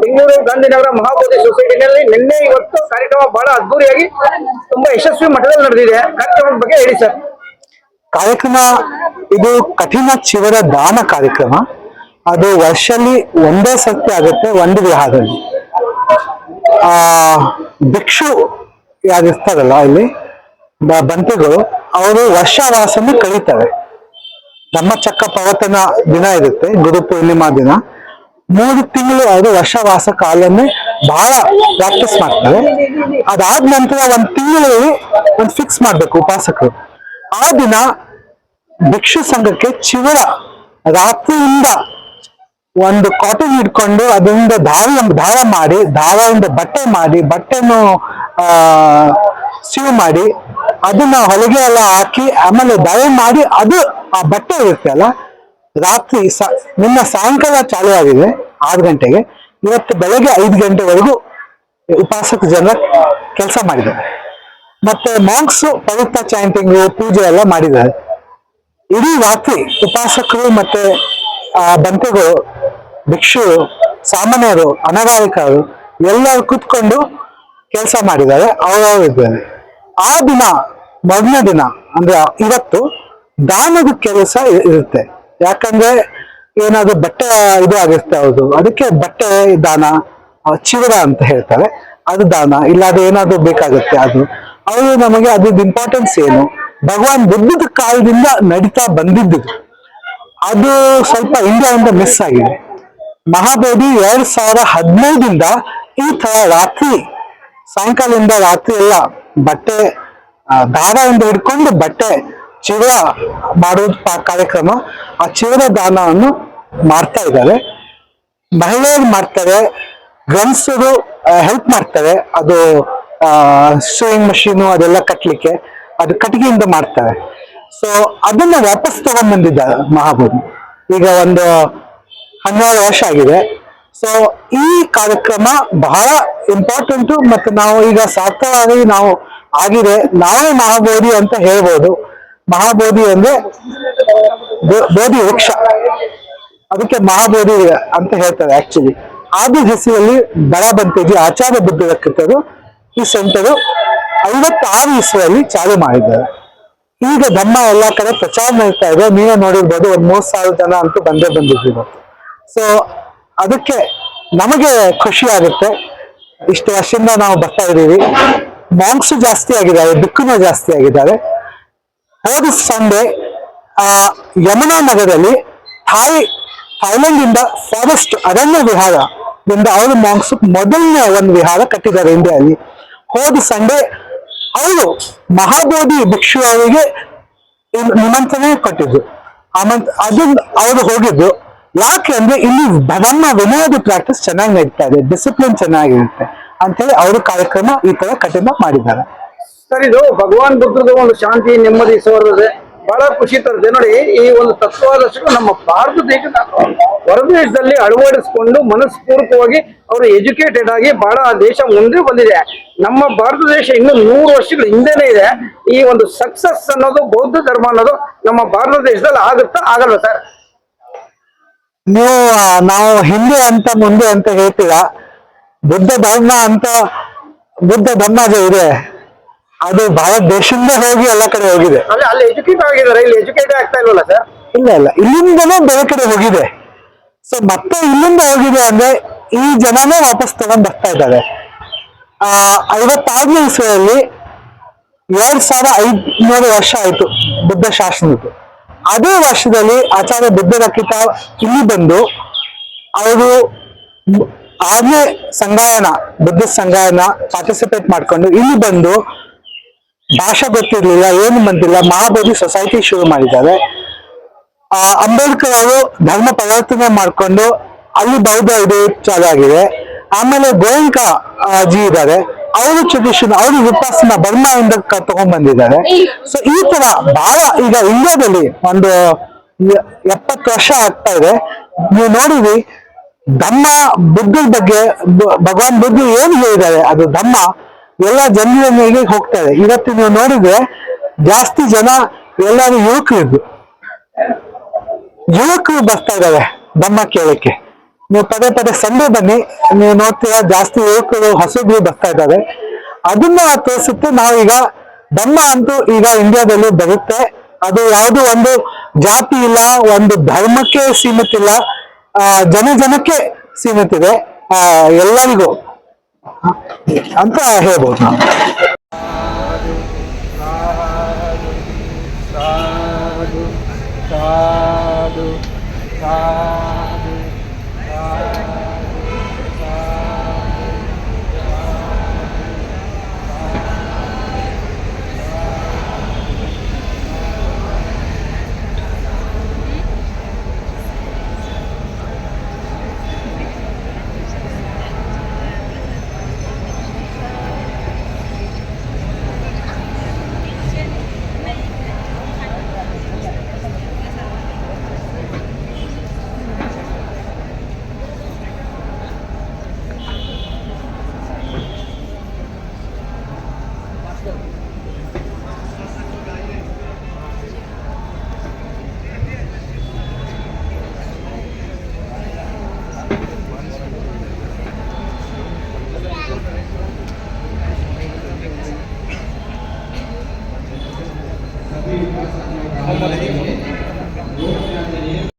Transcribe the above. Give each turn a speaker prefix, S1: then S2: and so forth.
S1: ಬೆಂಗಳೂರು ಗಾಂಧಿನಗರ ಮಹಾಬೋಧಿ ಸೊಸೈಟಿನಲ್ಲಿ ನಿನ್ನೆ ಇವತ್ತು ಕಾರ್ಯಕ್ರಮ ಬಹಳ ಅದ್ದೂರಿಯಾಗಿ ತುಂಬಾ ಯಶಸ್ವಿ ಮಟ್ಟದಲ್ಲಿ ನಡೆದಿದೆ. ಕಾರ್ಯಕ್ರಮದ ಬಗ್ಗೆ ಹೇಳಿ ಸರ್.
S2: ಕಾರ್ಯಕ್ರಮ ಇದು ಕಠಿಣ ಚಿವರ ದಾನ ಕಾರ್ಯಕ್ರಮ. ಅದು ವರ್ಷದಲ್ಲಿ ಒಂದೇ ಸತ್ಯ ಆಗುತ್ತೆ, ಒಂದು ವಿವಾಹದಲ್ಲಿ. ಆ, ಭಿಕ್ಷು ಯಾರಿರ್ತಾರಲ್ಲ ಇಲ್ಲಿ ಬಂತೆಗಳು, ಅವರು ವರ್ಷವಾಸನೆ ಕಳೀತಾರೆ. ನಮ್ಮ ಚಕ್ಕ ಪವತನ ದಿನ ಇರುತ್ತೆ, ಗುರು ಪೂರ್ಣಿಮಾ ದಿನ. ಮೂರು ತಿಂಗಳು ಅವರು ವರ್ಷವಾಸ ಕಾಲನ್ನೇ ಬಹಳ ಪ್ರಾಕ್ಟೀಸ್ ಮಾಡ್ತಾರೆ. ಅದಾದ ನಂತರ ಒಂದು ತಿಂಗಳು ಒಂದು ಫಿಕ್ಸ್ ಮಾಡ್ಬೇಕು ಉಪಾಸಕರು. ಆ ದಿನ ಭಿಕ್ಷು ಸಂಘಕ್ಕೆ ಚಿವರ, ರಾತ್ರಿಯಿಂದ ಒಂದು ಕಾಟನ್ ಹಿಡ್ಕೊಂಡು ಅದರಿಂದ ದಾರ ದಾರ ಮಾಡಿ ದಾರದಿಂದ ಬಟ್ಟೆ ಮಾಡಿ, ಬಟ್ಟೆನು, ಆ ಸೀವ್ ಮಾಡಿ, ಅದನ್ನ ಹೊಲಿಗೆ ಎಲ್ಲ ಹಾಕಿ, ಆಮೇಲೆ ದಯ ಮಾಡಿ ಅದು ಆ ಬಟ್ಟೆ ಇರುತ್ತೆ ಅಲ್ಲ? ರಾತ್ರಿ ನಿನ್ನ ಸಾಯಂಕಾಲ ಚಾಲು ಆಗಿದೆ, ಆರು ಗಂಟೆಗೆ. ಇವತ್ತು ಬೆಳಗ್ಗೆ ಐದು ಗಂಟೆವರೆಗೂ ಉಪಾಸಕ ಜನ ಕೆಲಸ ಮಾಡಿದ್ದಾರೆ ಮತ್ತೆ ಮಾಂಕ್ಸ್ ಪವಿತ್ರ ಚಾಂಟಿಂಗು ಪೂಜೆ ಎಲ್ಲ ಮಾಡಿದ್ದಾರೆ. ಇಡೀ ರಾತ್ರಿ ಉಪಾಸಕರು ಮತ್ತೆ, ಆ, ಬಂತೆಗಳು ಭಿಕ್ಷು, ಸಾಮಾನ್ಯರು, ಅನಗಾರಿಕರು ಎಲ್ಲರೂ ಕೂತ್ಕೊಂಡು ಕೆಲಸ ಮಾಡಿದ್ದಾರೆ, ಅವರವರು ಇದ್ದಾರೆ. ಆ ದಿನ, ಮೊದಲನೇ ದಿನ, ಅಂದ್ರೆ ಇವತ್ತು ದಾನದ ಕೆಲಸ ಇರುತ್ತೆ. ಯಾಕಂದ್ರೆ ಏನಾದ್ರು ಬಟ್ಟೆ ಇದು ಆಗಿರುತ್ತೆ ಹೌದು ಅದಕ್ಕೆ ಬಟ್ಟೆ ದಾನ ಚಿವರ ಅಂತ ಹೇಳ್ತಾರೆ. ಅದು ದಾನ. ಇಲ್ಲ ಅದು ಏನಾದ್ರು ಬೇಕಾಗುತ್ತೆ ಅದು. ಅವರು ನಮಗೆ ಅದ್ರದ್ದು ಇಂಪಾರ್ಟೆನ್ಸ್ ಏನು? ಭಗವಾನ್ ಬುದ್ಧದ ಕಾಲದಿಂದ ನಡೀತಾ ಬಂದಿದ್ದು. ಅದು ಸ್ವಲ್ಪ ಇಂಡಿಯಾದಿಂದ ಮಿಸ್ ಆಗಿದೆ. ಮಹಾಬೋಧಿ ಎರಡ್ ಸಾವಿರ ಹದಿನೈದಿಂದ ಈ ತರ ರಾತ್ರಿ, ಸಾಯಂಕಾಲದಿಂದ ರಾತ್ರಿ ಎಲ್ಲ ಬಟ್ಟೆ ದಾರದಿಂದ ಹಿಡ್ಕೊಂಡು ಬಟ್ಟೆ ಚಿರ ಮಾಡುವುದು ಕಾರ್ಯಕ್ರಮ, ಆ ಚಿರ ದಾನವನ್ನು ಮಾಡ್ತಾ ಇದ್ದಾರೆ. ಮಹಿಳೆಯರು ಮಾಡ್ತಾರೆ, ಗಂಡಸರು ಹೆಲ್ಪ್ ಮಾಡ್ತಾರೆ. ಅದು ಶೋಯಿಂಗ್ ಮಷೀನು ಅದೆಲ್ಲ ಕಟ್ಲಿಕ್ಕೆ, ಅದು ಕಟ್ಟಿಗೆಯಿಂದ ಮಾಡ್ತಾರೆ. ಸೊ ಅದನ್ನ ವಾಪಸ್ ತಗೊಂಡ್ಬಂದಿದ್ದಾರೆ ಮಹಾಬೋಧಿ ಈಗ ಒಂದು ಹನ್ನೆರಡು ವರ್ಷ ಆಗಿದೆ. ಸೊ ಈ ಕಾರ್ಯಕ್ರಮ ಬಹಳ ಇಂಪಾರ್ಟೆಂಟ್ ಮತ್ತೆ ನಾವು ಈಗ ಸಾರ್ಥವಾಗಿ ನಾವು ಆಗಿದೆ. ನಾವೇ ಮಹಾಬೋಧಿ ಅಂತ ಹೇಳ್ಬೋದು. ಮಹಾಬೋಧಿ ಅಂದ್ರೆ ಬೋಧಿ ವೃಕ್ಷ. ಅದಕ್ಕೆ ಮಹಾಬೋಧಿ ಅಂತ ಹೇಳ್ತಾರೆ ಆಕ್ಚುಲಿ ಆದಿ ಹೆಸರಲ್ಲಿ ಬೆಳಬಂತೇಜಿ ಆಚಾರ್ಯ ಬುದ್ಧರ ಕೃತರು ಈ ಸೆಂಟರು ಐವತ್ತಾರು ಇಸ್ವಿಯಲ್ಲಿ ಚಾಲು ಮಾಡಿದ್ದಾರೆ. ಈಗ ಧಮ್ಮ ಎಲ್ಲಾ ಕಡೆ ಪ್ರಚಾರ ನಡೀತಾ ಇದೆ. ನೀವೇ ನೋಡಿರ್ಬೋದು, ಒಂದ್ ಮೂರ್ ಸಾವಿರ ಜನ ಅಂತೂ ಬಂದೇ ಬಂದಿದ್ದೀವಿ. ಸೊ ಅದಕ್ಕೆ ನಮಗೆ ಖುಷಿ ಆಗುತ್ತೆ. ಇಷ್ಟು ವರ್ಷದಿಂದ ನಾವು ಬರ್ತಾ ಇದ್ದೀವಿ. ಮಾಂಕ್ಸ್ ಜಾಸ್ತಿ ಆಗಿದ್ದಾರೆ, ದುಃಖನೂ ಜಾಸ್ತಿ ಆಗಿದ್ದಾರೆ. ಹೋದ ಸಂಡೆ ಆ, ಯಮುನಾ ನಗರದಲ್ಲಿ ಥಾಯ್ ಥೈಲ್ಯಾಂಡ್ ಇಂದ ಫಾರೆಸ್ಟ್ ಅರಣ್ಯ ವಿಹಾರದಿಂದ ಅವರು ಮಾಂಕ್ಸ್ ಮೊದಲನೇ ಒಂದು ವಿಹಾರ ಕಟ್ಟಿದ್ದಾರೆ ಇಂಡಿಯಾದಲ್ಲಿ ಹೋದ ಸಂಡೆ ಅವರು ಮಹಾಬೋಧಿ ಭಿಕ್ಷು ಅವರಿಗೆ ನಿಮಂತ್ರಣ ಕೊಟ್ಟಿದ್ರು ಆಮಂತ್ ಅದನ್ನ ಅವರು ಹೋಗಿದ್ದು. ಯಾಕೆ ಅಂದ್ರೆ ಇಲ್ಲಿ ನಮ್ಮ ವಿನಯದ ಪ್ರಾಕ್ಟೀಸ್ ಚೆನ್ನಾಗಿ ನಡೀತಾ ಇದೆ ಡಿಸಿಪ್ಲಿನ್ ಚೆನ್ನಾಗಿರುತ್ತೆ ಅಂತೇಳಿ ಅವರು ಕಾರ್ಯಕ್ರಮ ಈ ತರ ಕಠಿಣ ಮಾಡಿದ್ದಾರೆ.
S1: ಸರ್, ಇದು ಭಗವಾನ್ ಬುದ್ಧದ ಒಂದು ಶಾಂತಿ, ನೆಮ್ಮದಿ ಸೌರದೆ ಬಹಳ ಖುಷಿ ತರುತ್ತೆ. ನೋಡಿ, ಈ ಒಂದು ತತ್ವಾದರ್ಶಗಳು ನಮ್ಮ ಭಾರತ ದೇಶದ ಹೊರ ದೇಶದಲ್ಲಿ ಅಳವಡಿಸಿಕೊಂಡು ಮನಸ್ಪೂರ್ವಕವಾಗಿ ಅವರು ಎಜುಕೇಟೆಡ್ ಆಗಿ ಬಹಳ ದೇಶ ಮುಂದೆ ಬಂದಿದೆ. ನಮ್ಮ ಭಾರತ ದೇಶ ಇನ್ನು ನೂರು ವರ್ಷಗಳ ಹಿಂದೆನೇ ಇದೆ. ಈ ಒಂದು ಸಕ್ಸಸ್ ಅನ್ನೋದು, ಬೌದ್ಧ ಧರ್ಮ ಅನ್ನೋದು ನಮ್ಮ ಭಾರತ ದೇಶದಲ್ಲಿ ಆಗುತ್ತಾ ಆಗಲ್ವಾ ಸರ್?
S2: ನೀವು ನಾವು ಹಿಂದೆ ಅಂತ ಮುಂದೆ ಅಂತ ಹೇಳ್ತೀರಾ. ಬುದ್ಧ ಧರ್ಮ ಅಂತ ಬುದ್ಧ ಧರ್ಮ ಅದು ಇದೆ. ಅದು ಭಾರತ ದೇಶದಿಂದ ಹೋಗಿ ಎಲ್ಲ ಕಡೆ ಹೋಗಿದೆ.
S1: ಅಲ್ಲಿ ಅಲ್ಲಿ ಎಜುಕೇಟ್ ಆಗಿದ್ದಾರೆ. ಇಲ್ಲಿ ಎಜುಕೇಟ್ ಆಗ್ತಾ ಇಲ್ವಲ್ಲ ಸರ್
S2: ಇಲ್ಲ ಇಲ್ಲ. ಇಲ್ಲಿಂದಲೇ ಬೇರೆ ಕಡೆ ಹೋಗಿದೆ. ಸೊ ಮತ್ತೆ ಇಲ್ಲಿಂದ ಹೋಗಿದೆ ಅಂದ್ರೆ ಈ ಜನನೇ ವಾಪಸ್ ತಗೊಂಡ್ ಬರ್ತಾ ಇದ್ದಾರೆ. ಆ ಐವತ್ತಾರನೇ ಇಸ್ವಿಯಲ್ಲಿ ಎರಡ್ ಸಾವಿರ ಐದ್ನೂರು ವರ್ಷ ಆಯ್ತು ಬುದ್ಧ ಶಾಸನದ್ದು. ಅದೇ ವರ್ಷದಲ್ಲಿ ಆಚಾರ್ಯ ಬುದ್ಧರ ಇಲ್ಲಿ ಬಂದು ಅವರು ಆಗ್ನೇ ಸಂಗಾಯನ ಬುದ್ಧ ಸಂಗಾಯನ ಪಾರ್ಟಿಸಿಪೇಟ್ ಮಾಡ್ಕೊಂಡು ಇಲ್ಲಿ ಬಂದು ಭಾಷೆ ಗೊತ್ತಿರ್ಲಿಲ್ಲ, ಏನು ಬಂದಿಲ್ಲ, ಮಹಾಬೋಧಿ ಸೊಸೈಟಿ ಶುರು ಮಾಡಿದ್ದಾರೆ. ಆ, ಅಂಬೇಡ್ಕರ್ ಅವರು ಧರ್ಮ ಪರಿವರ್ತನೆ ಮಾಡಿಕೊಂಡು ಅಲ್ಲಿ ಬೌದ್ಧ ಇದು ಆಮೇಲೆ ಗೋಯಂಕ ಜಿ ಇದ್ದಾರೆ. ಅವರು ಟ್ರೆಡಿಷನ್ ಅವರು ವಿಪಾಸನ ಬರ್ಮಾಯಿಂದ ತಗೊಂಡ್ ಬಂದಿದ್ದಾರೆ ಸೊ ಈ ತರ ಬಹಳ ಈಗ ಇಂಡಿಯಾದಲ್ಲಿ ಒಂದು ಎಪ್ಪತ್ತು ವರ್ಷ ಆಗ್ತಾ ಇದೆ. ನೀವು ನೋಡಿದ್ರಿ ಧಮ್ಮ ಬುದ್ಧರ ಬಗ್ಗೆ ಭಗವಾನ್ ಬುದ್ಧ ಏನು ಹೇಳಿದ್ದಾರೆ ಅದು ಧಮ್ಮ ಎಲ್ಲ ಹೋಗ್ತಾ ಇದೆ. ಇವತ್ತು ನೀವು ನೋಡಿದ್ರೆ ಜಾಸ್ತಿ ಜನ ಎಲ್ಲರೂ ಯುವಕರಿದ್ದು. ಯುವಕರು ಬರ್ತಾ ಇದ್ದಾರೆ ಧಮ್ಮ ಕೇಳಕ್ಕೆ. ನೀವು ಪದೇ ಪದೇ ಸಂಡೇ ಬನ್ನಿ, ನೀವು ನೋಡ್ತೀರಾ ಜಾಸ್ತಿ ಯುವಕರು ಹಸುಗಳು ಬರ್ತಾ ಇದ್ದಾವೆ. ಅದನ್ನ ತೋರಿಸುತ್ತೆ, ನಾವೀಗ ಧರ್ಮ ಅಂತೂ ಈಗ ಇಂಡಿಯಾದಲ್ಲಿ ಬರುತ್ತೆ. ಅದು ಯಾವುದು ಒಂದು ಜಾತಿ ಇಲ್ಲ, ಒಂದು ಧರ್ಮಕ್ಕೆ ಸೀಮಿತ ಇಲ್ಲ ಜನ ಜನಕ್ಕೆ ಸೀಮಿತ ಇದೆ. ಎಲ್ಲರಿಗೂ ಅಂತ ಹೇಳ್ಬೋದು ನಾವು.